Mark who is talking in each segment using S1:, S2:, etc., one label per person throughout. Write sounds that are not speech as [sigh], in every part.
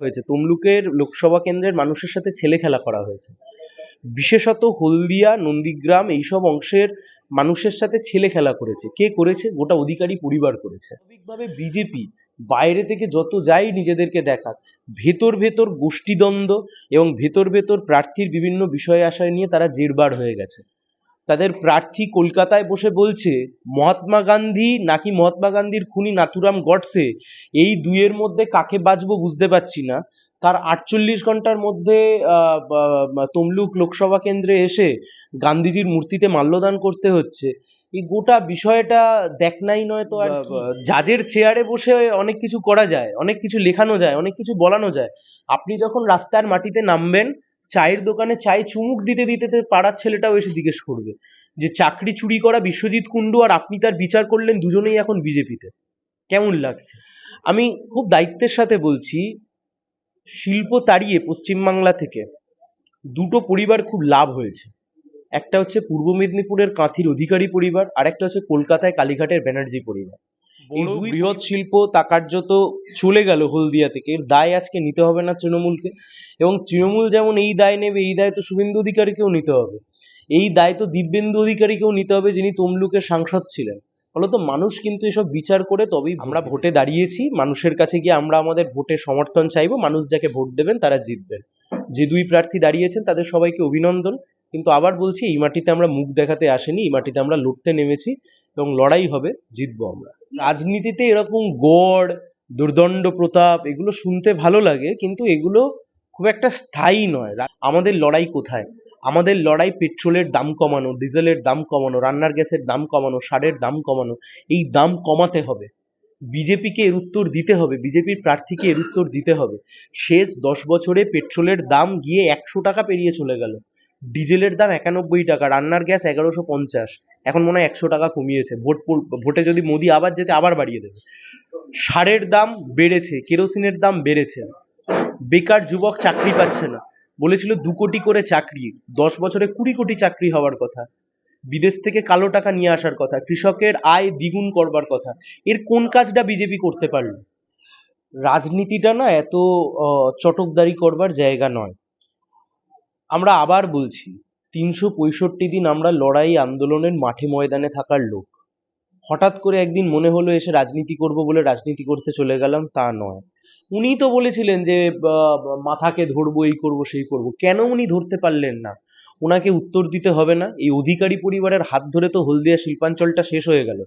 S1: হয়েছে। তমলুকের লোকসভা কেন্দ্রের মানুষের সাথে ছেলে খেলা করা হয়েছে। বিশেষত হলদিয়া, নন্দীগ্রাম এইসব অংশের মানুষের সাথে ছেলে খেলা করেছে। কে করেছে? গোটা অধিকারী পরিবার করেছে। স্বাভাবিকভাবে বিজেপি বাইরে থেকে যত যাই নিজেদেরকে দেখাক, ভেতর ভেতর গোষ্ঠীদ্বন্দ্ব এবং ভেতর ভেতর প্রার্থীর বিভিন্ন বিষয় আশয় নিয়ে তারা জেরবার হয়ে গেছে। তাদের প্রার্থী কলকাতায় বসে বলছে মহাত্মা গান্ধী নাকি মহাত্মা গান্ধীর খুনি নাথুরাম গডসে? এই দুইয়ের মধ্যে কাকে বাঁচবো বুঝতে পারছি না। তার আটচল্লিশ ঘণ্টার মধ্যে তমলুক লোকসভা কেন্দ্রে এসে গান্ধীজির মূর্তিতে মাল্যদান করতে হচ্ছে। এই গোটা বিষয়টা দেখ নাই নয় তো আর জাজের চেয়ারে বসে অনেক কিছু করা যায় অনেক কিছু লেখানো যায় অনেক কিছু বলানো যায়। আপনি যখন রাস্তার মাটিতে নামবেন চায়ের দোকানে চায়ে চুমুক দিতে দিতে পাড়ার ছেলেটাও এসে জিজ্ঞেস করবে যে, চাকরি চুরি করা বিশ্বজিৎ কুণ্ডু আর আপনি তার বিচার করলেন দুজনেই এখন বিজেপিতে। কেমন লাগছে? আমি খুব দায়িত্বের সাথে বলছি, শিল্প তাড়িয়ে পশ্চিমবাংলা থেকে দুটো পরিবার খুব লাভ হয়েছে। একটা হচ্ছে পূর্ব মেদিনীপুরের কাঁথির অধিকারী পরিবার আর একটা হচ্ছে কলকাতায় কালীঘাটের ব্যানার্জি পরিবার। বৃহৎ শিল্প তা কার্যত চলে গেল হলদিয়া থেকে। এর দায় আজকে নিতে হবে না তৃণমূলকে। এবং তৃণমূল যেমন এই দায় নেবে এই দায় তো শুভেন্দু অধিকারীকেও নিতে হবে। এই দায় তো দিব্যেন্দু অধিকারীকেও নিতে হবে যিনি তমলুকের সাংসদ ছিলেন। ফলত মানুষ কিন্তু এসব বিচার করে তবেই আমরা ভোটে দাঁড়িয়েছি। মানুষের কাছে গিয়ে আমরা আমাদের ভোটের সমর্থন চাইব। মানুষ যাকে ভোট দেবেন তারা জিতবেন। যে দুই প্রার্থী দাঁড়িয়েছেন তাদের সবাইকে অভিনন্দন। কিন্তু আবার বলছি এই মাটিতে আমরা মুখ দেখাতে আসেনি এই মাটিতে আমরা লড়তে নেমেছি। এবং লড়াই হবে, জিতবো আমরা। রাজনীতিতে এরকম গড়, দুর্দণ্ড প্রতাপ, এগুলো শুনতে ভালো লাগে, কিন্তু এগুলো খুব একটা স্থায়ী নয়। আমাদের লড়াই কোথায়? আমাদের লড়াই পেট্রোলের দাম কমানো, ডিজেলের দাম কমানো, রান্নার গ্যাসের দাম কমানো, সারের দাম কমানো, এই দাম কমাতে হবে। বিজেপিকে এর উত্তর দিতে হবে, বিজেপির প্রার্থীকে এর উত্তর দিতে হবে। শেষ দশ বছরে পেট্রোলের দাম গিয়ে একশো টাকা পেরিয়ে চলে গেল। ডিজেলের দাম একানব্বই টাকা, রান্নার গ্যাস এগারোশো পঞ্চাশ। এখন মনে হয় একশো টাকা কমিয়েছে। ভোট ভোটে যদি মোদি আবার যেতে, আবার বাড়িয়ে দেবে। সারের দাম বেড়েছে, কেরোসিনের দাম বেড়েছে। বেকার যুবক চাকরি পাচ্ছে না। বলেছিল দু কোটি করে চাকরি, দশ বছরে কুড়ি কোটি চাকরি হওয়ার কথা। বিদেশ থেকে কালো টাকা নিয়ে আসার কথা, কৃষকের আয় দ্বিগুণ করবার কথা। এর কোন কাজটা বিজেপি করতে পারল? রাজনীতিটা না এত চটকদারি করবার জায়গা নয়। আমরা আবার বলছি, তিনশো পঁয়ষট্টি দিন আমরা লড়াই আন্দোলনের মাঠে ময়দানে থাকার লোক। হঠাৎ করে একদিন মনে হলো এসে রাজনীতি করব বলে রাজনীতি করতে চলে গেলাম, তা নয়। উনি তো বলেছিলেন যে মাথাকে ধরবো, এই করব, সেই করব। কেন উনি ধরতে পারলেন না? ওনাকে উত্তর দিতে হবে না। এই অধিকারী পরিবারের হাত ধরে তো হলদিয়া শিল্পাঞ্চলটা শেষ হয়ে গেল।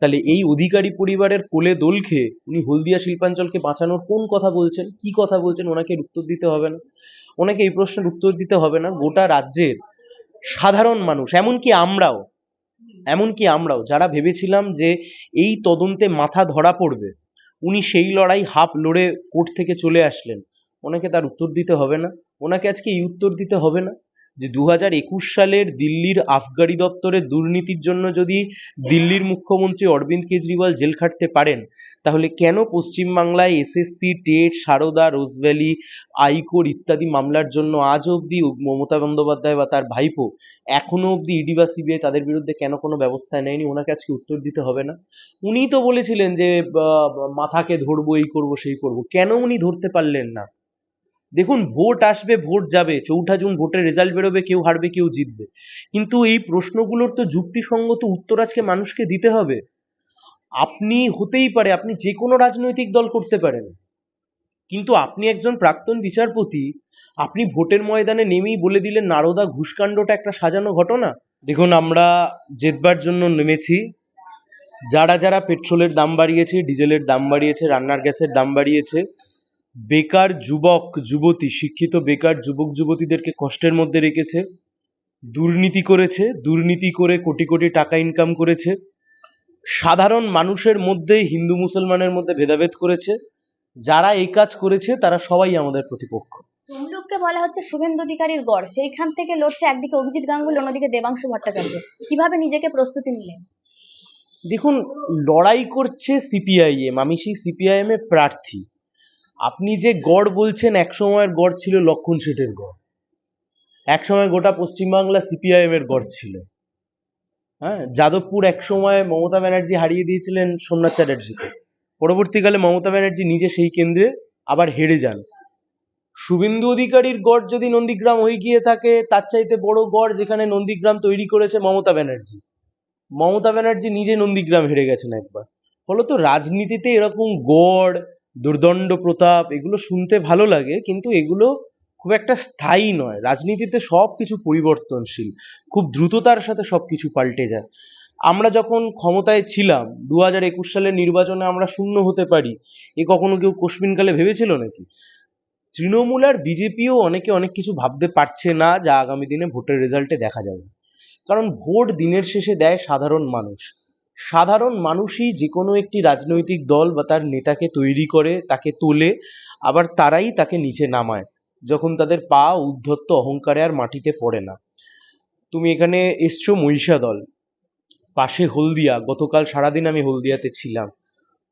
S1: তাহলে এই অধিকারী পরিবারের কোলে দোল খেয়ে উনি হলদিয়া শিল্পাঞ্চলকে বাঁচানোর কোন কথা বলছেন? কি কথা বলছেন? ওনাকে উত্তর দিতে হবে না। ওনাকে এই প্রশ্নের উত্তর দিতে হবে না। গোটা রাজ্যের সাধারণ মানুষ, এমনকি আমরাও এমনকি আমরাও, যারা ভেবেছিলাম যে এই তদন্তে মাথা ধরা পড়বে, উনি সেই লড়াই হাফ লড়ে কোর্ট থেকে চলে আসলেন। ওনাকে তার উত্তর দিতে হবে না। ওনাকে আজকে এই উত্তর দিতে হবে না। যে দু হাজার একুশ সালের দিল্লির আফগারি দপ্তরের দুর্নীতির জন্য যদি দিল্লির মুখ্যমন্ত্রী অরবিন্দ কেজরিওয়াল জেল খাটতে পারেন, তাহলে কেন পশ্চিমবাংলায় এসএসসি টেট, সারদা রোজভ্যালি আইকোর ইত্যাদি মামলার জন্য আজ অবধি মমতা বন্দ্যোপাধ্যায় বা তার ভাইপো এখনও অবধি ইডি বা সিবিআই তাদের বিরুদ্ধে কেন কোনো ব্যবস্থা নেয়নি? ওনাকে আজকে উত্তর দিতে হবে না। উনিই তো বলেছিলেন যে মাথাকে ধরবো, এই করব, সেই করব। কেন উনি ধরতে পারলেন না? দেখুন, ভোট আসবে, ভোট যাবে, চৌঠা জুন ভোটের রেজাল্ট বেরোবে, কেউ হারবে, কেউ জিতবে। কিন্তু এই প্রশ্নগুলোর তো যুক্তিসঙ্গত উত্তর আজকে মানুষকে দিতে হবে। আপনি হতেই পারে, আপনি যে কোনো রাজনৈতিক দল করতে পারেন। কিন্তু আপনি একজন প্রাক্তন বিচারপতি, আপনি ভোটের ময়দানে নেমেই বলে দিলেন, নারদা, ঘুষকাণ্ডটা একটা সাজানো ঘটনা। দেখুন, আমরা জেতবার জন্য নেমেছি। যারা যারা পেট্রোলের দাম বাড়িয়েছে, ডিজেলের দাম বাড়িয়েছে, রান্নার গ্যাসের দাম বাড়িয়েছে বেকার যুবক যুবতী শিক্ষিত বেকার যুবক যুবতীদেরকে কষ্টের মধ্যে রেখেছে দুর্নীতি করেছে দুর্নীতি করে কোটি কোটি টাকা ইনকাম করেছে সাধারণ মানুষের মধ্যে হিন্দু মুসলমানের মধ্যে ভেদাভেদ করেছে যারা এই কাজ করেছে তারা সবাই আমাদের প্রতিপক্ষ।
S2: তমলুককে বলা হচ্ছে শুভেন্দু অধিকারীর গড়। সেইখান থেকে লড়ছে একদিকে অভিজিৎ গাঙ্গুলি অন্যদিকে দেবাংশু ভট্টাচার্য। কীভাবে নিজেকে প্রস্তুতি নিলেন?
S1: দেখুন লড়াই করছে সিপিআইএম আমি সেই সিপিআইএম এর প্রার্থী। আপনি যে গড় বলছেন, এক সময়ের গড় ছিল লক্ষণ শেঠের গড়। এক সময় গোটা পশ্চিমবাংলা সিপিআইএম এর গড় ছিল। হ্যাঁ যাদবপুর এক সময় মমতা ব্যানার্জি হারিয়ে দিয়েছিলেন সোমনাথ চ্যাটার্জিকে। পরবর্তীকালে মমতা ব্যানার্জি নিজে সেই কেন্দ্রে আবার হেরে যান। শুভেন্দু অধিকারীর গড় যদি নন্দীগ্রাম হয়ে গিয়ে থাকে, তার চাইতে বড় গড় যেখানে নন্দীগ্রাম তৈরি করেছে মমতা ব্যানার্জি। মমতা ব্যানার্জি নিজে নন্দীগ্রাম হেরে গেছেন একবার। ফলত রাজনীতিতে এরকম গড় দুর্দণ্ড, প্রতাপ, এগুলো শুনতে ভালো লাগে, কিন্তু এগুলো খুব একটা স্থায়ী নয়। রাজনীতিতে সব কিছু পরিবর্তনশীল, খুব দ্রুততার সাথে সব কিছু পাল্টে যায়। আমরা যখন ক্ষমতায় ছিলাম দু হাজার একুশ সালের নির্বাচনে আমরা শূন্য হতে পারি, এ কখনো কেউ কোশ্মিনকালে ভেবেছিল নাকি? তৃণমূল আর বিজেপিও অনেকে অনেক কিছু ভাবতে পারছে না যা আগামী দিনে ভোটের রেজাল্টে দেখা যাবে। কারণ ভোট দিনের শেষে দেয় সাধারণ মানুষ। সাধারণ মানুষই যে কোনো একটি রাজনৈতিক দল বা তার নেতাকে তৈরি করে, তাকে তোলে, আবার তারাই তাকে নিচে নামায়, যখন তাদের পা উদ্ধত্ত অহংকারে আর মাটিতে পড়ে না। তুমি এখানে এসছো মহিষা দল পাশে হলদিয়া, গতকাল সারাদিন আমি হলদিয়াতে ছিলাম।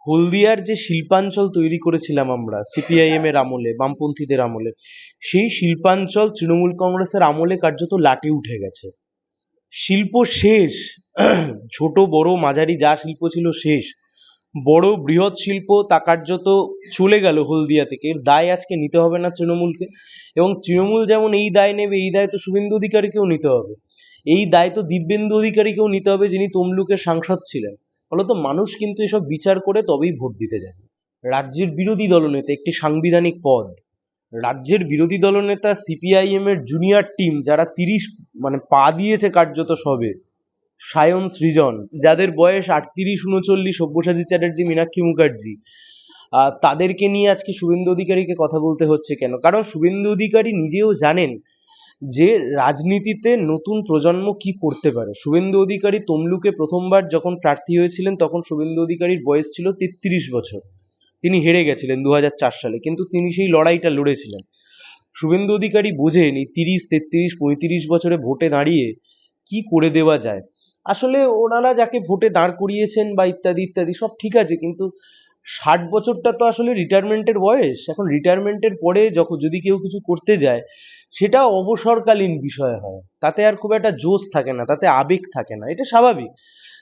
S1: হলদিয়ার যে শিল্পাঞ্চল তৈরি করেছিলাম আমরা সিপিআইএম এর আমলে, বামপন্থীদের আমলে, সেই শিল্পাঞ্চল তৃণমূল কংগ্রেসের আমলে কার্যত লাটে উঠে গেছে। শিল্প শেষ, ছোট বড় মাঝারি যা শিল্প ছিল শেষ। বড় বৃহৎ শিল্প তা কার্যত চলে গেল হলদিয়া থেকে। এর দায় আজকে নিতে হবে না তৃণমূলকে। এবং তৃণমূল যেমন এই দায় নেবে, এই দায় তো শুভেন্দু অধিকারীকেও নিতে হবে। এই দায় তো দিব্যেন্দু অধিকারীকেও নিতে হবে যিনি তমলুকের সাংসদ ছিলেন। ফলত মানুষ কিন্তু এসব বিচার করে তবেই ভোট দিতে যাবে। রাজ্যের বিরোধী দলনেতা একটি সাংবিধানিক পদ। রাজ্যের বিরোধী দলনেতা সিপিআইএম এর জুনিয়র টিম যারা তিরিশ মানে পা দিয়েছে কার্যত সবে, সায়ন সৃজন, যাদের বয়স আটত্রিশ, উনচল্লিশ, সব্যসাচী চ্যাটার্জি, মীনাক্ষী মুখার্জি তাদেরকে নিয়ে আজকে শুভেন্দু অধিকারীকে কথা বলতে হচ্ছে কেন? কারণ শুভেন্দু অধিকারী নিজেও জানেন যে রাজনীতিতে নতুন প্রজন্ম কি করতে পারে। শুভেন্দু অধিকারী তমলুকে প্রথমবার যখন প্রার্থী হয়েছিলেন, তখন শুভেন্দু অধিকারীর বয়স ছিল তেত্রিশ বছর। তিনি হেরে গেছিলেন দুহাজার চার সালে, কিন্তু তিনি সেই লড়াইটা লড়েছিলেন। শুভেন্দু অধিকারী বোঝেন এই তিরিশ, তেত্রিশ, পঁয়ত্রিশ বছরে ভোটে দাঁড়িয়ে কি করে দেওয়া যায়? আসলে ওনারা যাকে ভোটে দাঁড় করিয়েছেন বা ইত্যাদি ইত্যাদি, সব ঠিক আছে, কিন্তু ষাট বছরটা তো আসলে রিটায়ারমেন্টের বয়স। এখন রিটায়ারমেন্টের পরে যখন যদি কেউ কিছু করতে যায়, সেটা অবসরকালীন বিষয় হয়। তাতে আর খুব একটা জোশ থাকে না, তাতে আবেগ থাকে না। এটা স্বাভাবিক।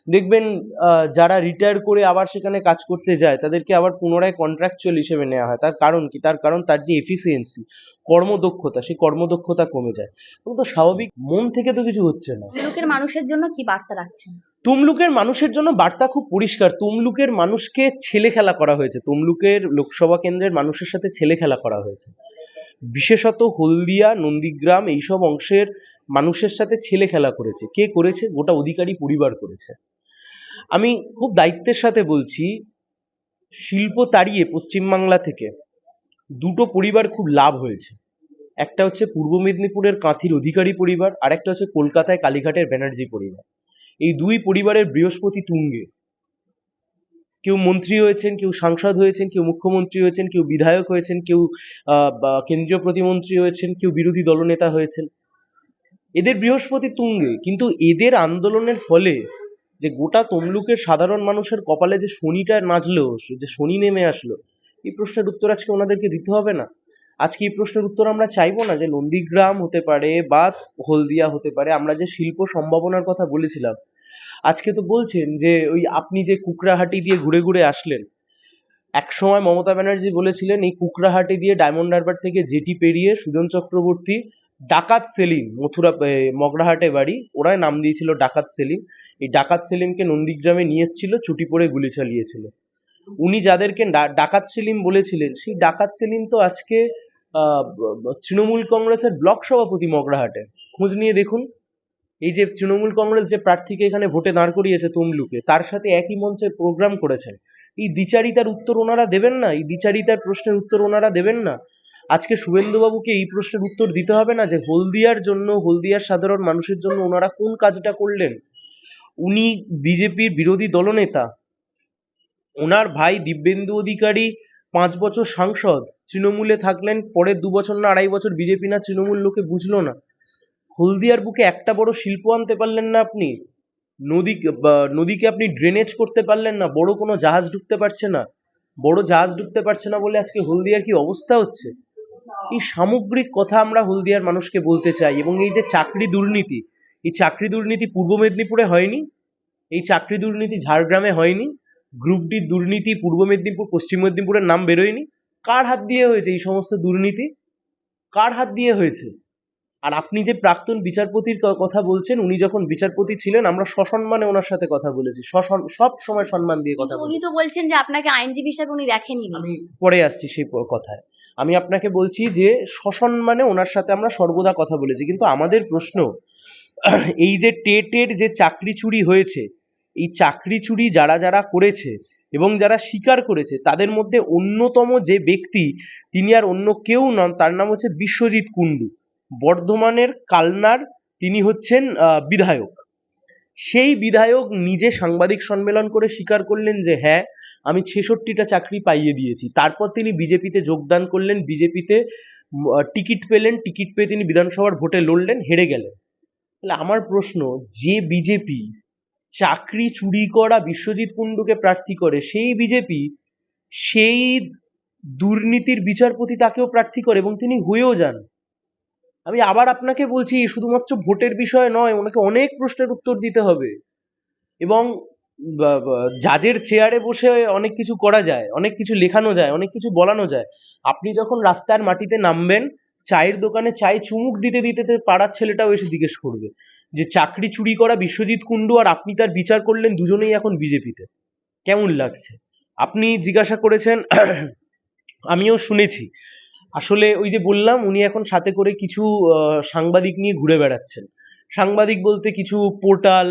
S1: দেখবেন আহ, যারা রিটায়ার করে আবার সেখানে কাজ করতে যায় তাদেরকে আবার পুনরায় কন্ট্রাকচুয়াল হিসেবে নেওয়া হয়। তার কারণ কি? তার কারণ তার যে এফিসিয়েন্সি কর্মদক্ষতা সেই কর্মদক্ষতা কমে যায়। এবং তো স্বাভাবিক মন থেকে তো কিছু হচ্ছে না।
S2: তমলুকের মানুষের জন্য কি বার্তা রাখছেন?
S1: তমলুকের মানুষের জন্য বার্তা খুব পরিষ্কার। তমলুকের মানুষকে ছেলে খেলা করা হয়েছে। তমলুকের লোকসভা কেন্দ্রের মানুষের সাথে ছেলে খেলা করা হয়েছে। বিশেষত হলদিয়া নন্দীগ্রাম এইসব অংশের মানুষের সাথে ছেলে খেলা করেছে। কে করেছে? গোটা অধিকারী পরিবার করেছে। আমি খুব দায়িত্বের সাথে বলছি, শিল্প তাড়িয়ে পশ্চিমবাংলা থেকে দুটো পরিবার খুব লাভ হয়েছে। একটা হচ্ছে পূর্ব মেদিনীপুরের কাঁথির অধিকারী পরিবার আর একটা হচ্ছে কলকাতায় কালীঘাটের ব্যানার্জি পরিবার। এই দুই পরিবারের বৃহস্পতি তুঙ্গে। কেউ মন্ত্রী হয়েছেন, কেউ সাংসদ হয়েছেন, কেউ মুখ্যমন্ত্রী হয়েছেন, কেউ বিধায়ক হয়েছেন, কেউ কেন্দ্রীয় প্রতিমন্ত্রী হয়েছেন, কেউ বিরোধী দলনেতা হয়েছেন। এদের বৃহস্পতি তুঙ্গে, কিন্তু এদের আন্দোলনের ফলে যে গোটা তমলুকের সাধারণ মানুষের কপালে যে শনিটা নাচলো, যে শনি নেমে আসলো, এই প্রশ্নের উত্তর আজকে ওনাদেরকে দিতে হবে না। আজকে এই প্রশ্নের উত্তর আমরা চাইব না যে নন্দীগ্রাম হতে পারে বা হলদিয়া হতে পারে, আমরা যে শিল্প সম্ভাবনার কথা বলেছিলাম। আজকে তো বলছেন যে ওই আপনি যে কুকড়াহাটি দিয়ে ঘুরে ঘুরে আসলেন, একসময় মমতা ব্যানার্জি বলেছিলেন, এই কুকড়াহাটি দিয়ে ডায়মন্ড হারবার থেকে জেটি পেরিয়ে সুজন চক্রবর্তী ডাকাত সেলিম, মথুরা মগরাহাটে বাড়ি, ওরাই নাম দিয়েছিল ডাকাত সেলিম। এই ডাকাত সেলিমকে নন্দীগ্রামে নিয়ে এসেছিল, ছুটি পরে গুলি চালিয়েছিল। উনি যাদেরকে ডাকাত সেলিম বলেছিলেন, সেই ডাকাত সেলিম তো আজকে তৃণমূল কংগ্রেসের ব্লক সভাপতি মগরাহাটে। খোঁজ নিয়ে দেখুন। এই যে তৃণমূল কংগ্রেস যে প্রার্থীকে এখানে ভোটে দাঁড় করিয়েছে তমলুকে, তার সাথে একই মঞ্চে প্রোগ্রাম করেছেন। এই দ্বিচারিতার উত্তর ওনারা দেবেন না? এই দ্বিচারিতার প্রশ্নের উত্তর ওনারা দেবেন না? আজকে শুভেন্দুবাবুকে এই প্রশ্নের উত্তর দিতে হবে না যে হলদিয়ার জন্য, হলদিয়ার সাধারণ মানুষের জন্য ওনারা কোন কাজটা করলেন? উনি বিজেপির বিরোধী দলনেতা, ওনার ভাই দিব্যেন্দু অধিকারী, পাঁচ বছর সাংসদ, তৃণমূলে থাকলেন, পরের দু বছর না আড়াই বছর বিজেপি না তৃণমূল লোকে বুঝলো না। হলদিয়ার বুকে একটা বড় শিল্প আনতে পারলেন না আপনি? নদী নদীকে আপনি ড্রেনেজ করতে পারলেন না? বড় কোনো জাহাজ ঢুকতে পারছে না? বড় জাহাজ ঢুকতে পারছে না বলে আজকে হলদিয়ার কি অবস্থা হচ্ছে? এই সামগ্রিক কথা আমরা হলদিয়ার মানুষকে বলতে চাই এবং এই যে চাকরি দুর্নীতি এই চাকরি দুর্নীতি পূর্ব মেদিনীপুরে হয়নি এই চাকরি দুর্নীতি ঝাড়গ্রামে হয়নি গ্রুপ ডি দুর্নীতি পূর্ব মেদিনীপুর পশ্চিম মেদিনীপুরের নাম বেরোয়নি কার হাত দিয়ে হয়েছে এই সমস্ত দুর্নীতি? কার হাত দিয়ে হয়েছে? আর আপনি যে প্রাক্তন বিচারপতির কথা বলছেন উনি যখন বিচারপতি ছিলেন আমরা সসম্মানে ওনার সাথে কথা বলেছি সব সময় সম্মান দিয়ে কথা
S2: উনি তো বলছেন যে আপনাকে আইনজীবী হিসেবে উনি দেখেনি
S1: আমি পরে আসছি সেই কথায়। আমি আপনাকে বলছি যে সসম্মানে ওনার সাথে আমরা সর্বদা কথা বলেছি। কিন্তু আমাদের প্রশ্ন, এই যে টেটের যে চাকরি চুরি হয়েছে, এই চাকরি চুরি যারা যারা করেছে এবং যারা স্বীকার করেছে, তাদের মধ্যে অন্যতম যে ব্যক্তি, তিনি আর অন্য কেউ নন, তার নাম হচ্ছে বিশ্বজিৎ কুণ্ডু। বর্ধমানের কালনার তিনি হচ্ছেন বিধায়ক। সেই বিধায়ক নিজে সাংবাদিক সম্মেলন করে স্বীকার করলেন যে হ্যাঁ আমি ছেষট্টিটা চাকরি পাইয়ে দিয়েছি। তারপর তিনি বিজেপিতে যোগদান করলেন, বিজেপিতে টিকিট পেলেন, টিকিট পেয়ে তিনি বিধানসভার ভোটে লড়লেন, হেরে গেলেন। তাহলে আমার প্রশ্ন, যে বিজেপি চাকরি চুরি করা বিশ্বজিৎ কুণ্ডুকে প্রার্থী করে, সেই বিজেপি সেই দুর্নীতির বিচারপতি তাকেও প্রার্থী করে এবং তিনি হয়েও যান। আমি আবার আপনাকে বলছি, শুধুমাত্র ভোটের বিষয় নয়, ওনাকে অনেক প্রশ্নের উত্তর দিতে হবে। এবং জাজের চেয়ারে বসে অনেক কিছু করা যায়, অনেক কিছু লেখানো যায়, অনেক কিছু বলানো যায়। আপনি যখন রাস্তার মাটিতে নামবেন, চায়ের দোকানে চায়ে চুমুক দিতে দিতে পাড়ার ছেলেটাও এসে জিজ্ঞেস করবে যে, চাকরি চুরি করা বিশ্বজিৎ কুণ্ডু আর আপনি তার বিচার করলেন দুজনেই এখন বিজেপিতে। কেমন লাগছে? আপনি জিজ্ঞাসা করেছেন, [clears throat] আমিও শুনেছি আসলে ওই যে বললাম, উনি এখন সাথে করে কিছু সাংবাদিক নিয়ে ঘুরে বেড়াচ্ছেন। সাংবাদিক বলতে কিছু পোর্টাল,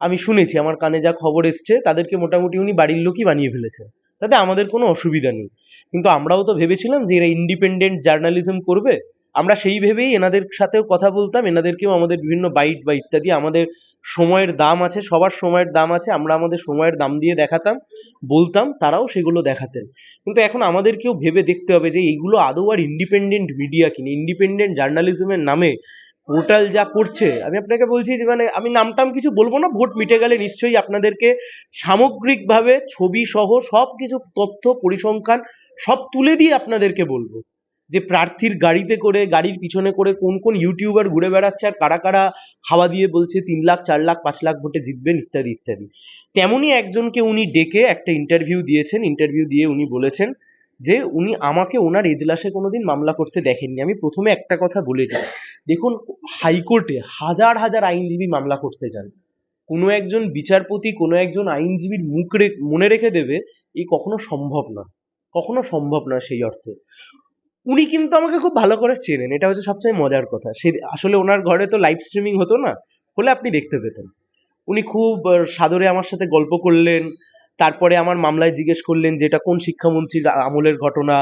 S1: আমি শুনেছি, আমার কানে যা খবর এসছে, তাদেরকে মোটামুটি উনি বাড়ির লোকই বানিয়ে ফেলেছেন। তাতে আমাদের কোনো অসুবিধা নেই। কিন্তু আমরাও তো ভেবেছিলাম যে এরা ইন্ডিপেন্ডেন্ট জার্নালিজম করবে আমরা সেই ভেবেই এনাদের সাথেও কথা বলতাম, এনাদেরকেও আমাদের বিভিন্ন বাইট বা ইত্যাদি আমাদের সময়ের দাম আছে, সবার সময়ের দাম আছে, আমরা আমাদের সময়ের দাম দিয়ে দেখাতাম, বলতাম, তারাও সেগুলো দেখাতেন। কিন্তু এখন আমাদেরকেও ভেবে দেখতে হবে যে এইগুলো আদৌ আর ইন্ডিপেন্ডেন্ট মিডিয়া কিনে ইন্ডিপেন্ডেন্ট জার্নালিজমের নামে পোর্টাল যা করছে, আমি আপনাকে বলছি যে মানে আমি নামটাম কিছু বলব না, ভোট মিটে গেলে নিশ্চয়ই আপনাদেরকে সামগ্রিকভাবে ছবি সহ সব কিছু তথ্য, পরিসংখ্যান সব তুলে দিয়ে আপনাদেরকে বলব। যে প্রার্থীর গাড়িতে করে, গাড়ির পিছনে করে কোন কোন ইউটিউবার ঘুরে বেড়াচ্ছে আর কারা কারা হাওয়া দিয়ে বলছে তিন লাখ, চার লাখ, পাঁচ লাখ ভোটে জিতবেন, ইত্যাদি ইত্যাদি। তেমনই একজনকে উনি ডেকে একটা ইন্টারভিউ দিয়েছেন ইন্টারভিউ দিয়ে উনি বলেছেন যে উনি আমাকে ওনার এজলাসে কোনোদিন মামলা করতে দেখেননি। আমি প্রথমে একটা কথা বলে দিই। দেখুন, হাইকোর্টে হাজার হাজার আইনজীবী মামলা করতে যান। কোনো একজন বিচারপতি, কোনো একজন আইনজীবীর মুখ মনে রেখে দেবে এই কখনো সম্ভব না কখনো সম্ভব না সেই অর্থে। উনি কিন্তু আমাকে খুব ভালো করে চেনেন। এটা হচ্ছে সবচেয়ে মজার কথা। সে আসলে ওনার ঘরে তো লাইভ স্ট্রিমিং হতো না, হলে আপনি দেখতে পেতেন। উনি খুব সাদরে আমার সাথে গল্প করলেন, তারপরে আমার মামলায় জিজ্ঞেস করলেন যে, এটা কোন শিক্ষামন্ত্রীর আমলের ঘটনা?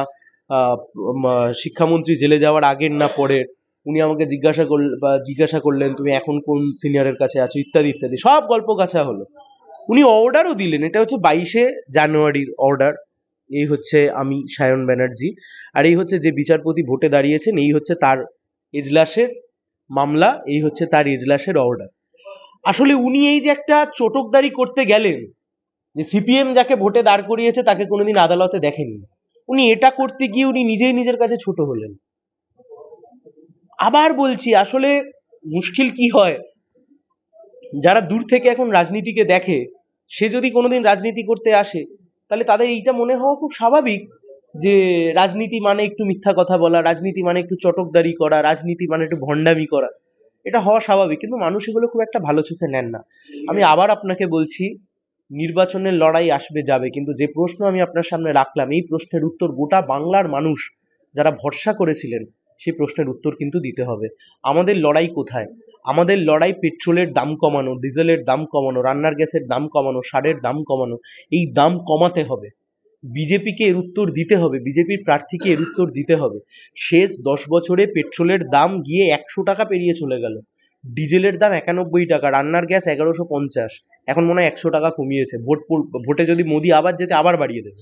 S1: শিক্ষামন্ত্রী জেলে যাওয়ার আগের না পরের? উনি আমাকে জিজ্ঞাসা করলেন বা জিজ্ঞাসা করলেন, তুমি এখন কোন সিনিয়রের কাছে আছো? ইত্যাদি ইত্যাদি। সব গল্প কাছা হলো। উনি অর্ডারও দিলেন। এটা হচ্ছে বাইশে জানুয়ারির অর্ডার এই হচ্ছে আমি সায়ন ব্যানার্জি। আর এই হচ্ছে যে বিচারপতি ভোটে দাঁড়িয়েছেন, এই হচ্ছে তার এজলাসের মামলা, এই হচ্ছে তার এজলাসের অর্ডার আসলে উনি এই যে একটা চটকদারি করতে গেলেন, যে সিপিএম যাকে ভোটে দাঁড় করিয়েছে তাকে কোনোদিন আদালতে দেখেননি উনি এটা করতে গিয়ে উনি নিজেই নিজের কাছে ছোট হলেন। আবার বলছি, আসলে মুশকিল কি হয়? যারা দূর থেকে এখন রাজনীতিকে দেখে, সে যদি কোনোদিন রাজনীতি করতে আসে তাহলে তাদের এইটা মনে হওয়া খুব স্বাভাবিক যে রাজনীতি মানে একটু মিথ্যা কথা বলা, রাজনীতি মানে একটু চটকদারি করা, রাজনীতি মানে একটু ভণ্ডামি করা। এটা হওয়া স্বাভাবিক, কিন্তু মানুষ এগুলো খুব একটা ভালো চোখে নেন না। আমি আবার আপনাকে বলছি, নির্বাচনের লড়াই আসবে যাবে, কিন্তু যে প্রশ্ন আমি আপনার সামনে রাখলাম, এই প্রশ্নের উত্তর গোটা বাংলার মানুষ যারা ভরসা করেছিলেন, সেই প্রশ্নের উত্তর কিন্তু দিতে হবে। আমাদের লড়াই কোথায়? আমাদের লড়াই পেট্রোলের দাম কমানো, ডিজেলের দাম কমানো, রান্নার গ্যাসের দাম কমানো, সারের দাম কমানো, এই দাম কমাতে হবে। বিজেপিকে এর উত্তর দিতে হবে, বিজেপির প্রার্থীকে এর উত্তর দিতে হবে। শেষ দশ বছরে পেট্রোলের দাম গিয়ে একশো টাকা পেরিয়ে চলে গেল। ডিজেলের দাম একানব্বই টাকা, রান্নার গ্যাস এগারোশো পঞ্চাশ। এখন মনে হয় একশো টাকা কমিয়েছে। ভোট ভোটে যদি মোদি আবার যেতে, আবার বাড়িয়ে দেবে।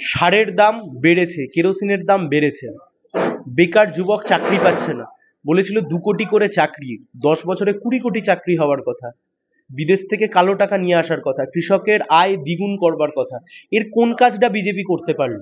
S1: সারের দাম বেড়েছে, কেরোসিনের দাম বেড়েছে। বেকার যুবক চাকরি পাচ্ছে না। বলেছিল দু কোটি করে চাকরি, দশ বছরে কুড়ি কোটি চাকরি হওয়ার কথা। বিদেশ থেকে কালো টাকা নিয়ে আসার কথা, কৃষকের আয় দ্বিগুণ করবার কথা। এর কোন কাজটা বিজেপি করতে পারল?